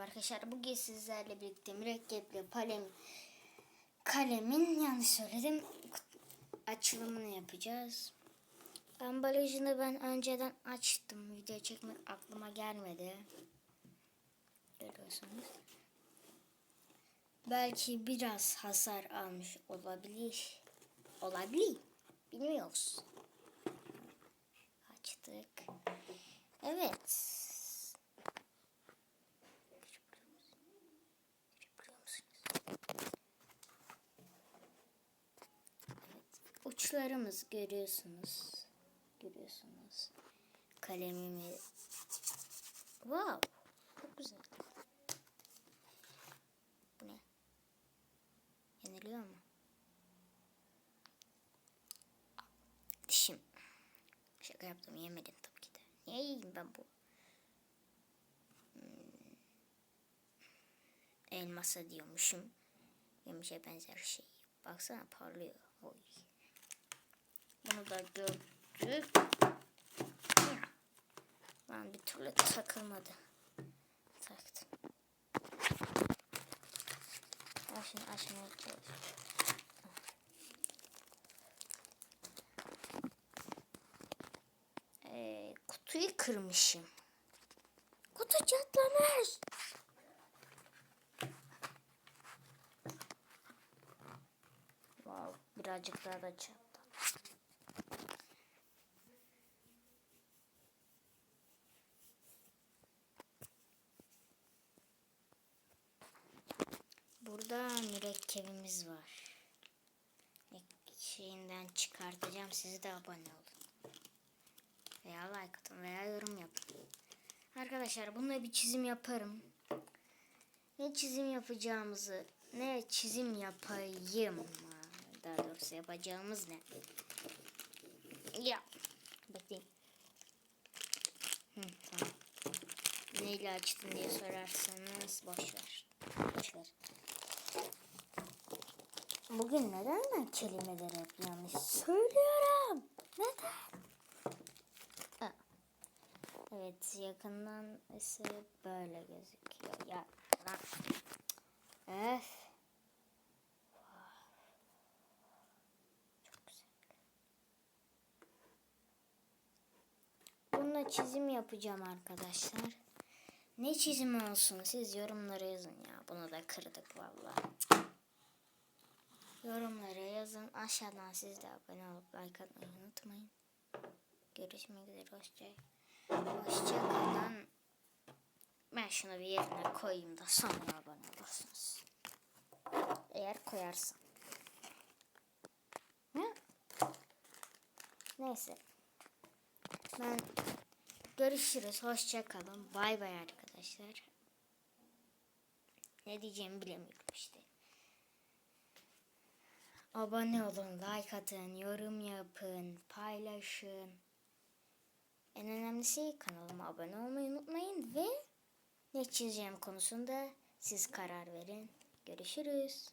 Merhaba arkadaşlar. Bugün sizlerle birlikte mürekkepli kalem kalemin yanlış söyledim açılımını yapacağız. Ambalajını ben önceden açtım. Video çekmek aklıma gelmedi. Görüyorsunuz. Belki biraz hasar almış olabilir. Olabilir. Bilmiyoruz. Açtık. Evet. Uçlarımız görüyorsunuz. Görüyorsunuz. Kalemimi. Wow. Çok güzel. Bu ne? Yeniliyor mu? Dişim. Şaka yaptım yemedim tabii ki de. Niye yiyeyim ben bu? Hmm. Elmasa diyormuşum. Yemişe benzer şey. Baksana parlıyor. Oy. Bunu da gördük. Lan bir türlü takılmadı. Taktım. Açmaya çalışıyorum. Ee, kutuyu kırmışım. Kutu çatlamış. Wow, birazcık daha da çattı. Burada mürekkebimiz var. Şeyinden çıkartacağım. Siz de abone olun. Veya like atın veya yorum yapın. Arkadaşlar bununla bir çizim yaparım. Ne çizim yapacağımızı, ne çizim yapayım daha doğrusu yapacağımız ne? Ya. Bakayım. Hı, tamam. Neyle açtın diye sorarsanız boş ver. Boş ver. Bugün neden ben kelimeleri hep yanlış söylüyorum? Neden? Evet yakından ise böyle gözüküyor. Ya. Öf. Bununla çizim yapacağım arkadaşlar. Ne çizimi olsun siz yorumlara yazın ya. Bunu da kırdık vallahi. Yorumlara yazın. Aşağıdan siz de abone olup like atmayı unutmayın. Görüşmek üzere. Hoşça, hoşça. Ben şunu bir yerine koyayım da sonra abone olursunuz. Eğer koyarsam. Ne? Neyse. Ben görüşürüz. Hoşça kalın. Bay bay arkadaşlar. Ne diyeceğimi bilemiyorum işte. Abone olun, like atın, yorum yapın, paylaşın. En önemlisi kanalıma abone olmayı unutmayın ve ne çizeceğim konusunda siz karar verin. Görüşürüz.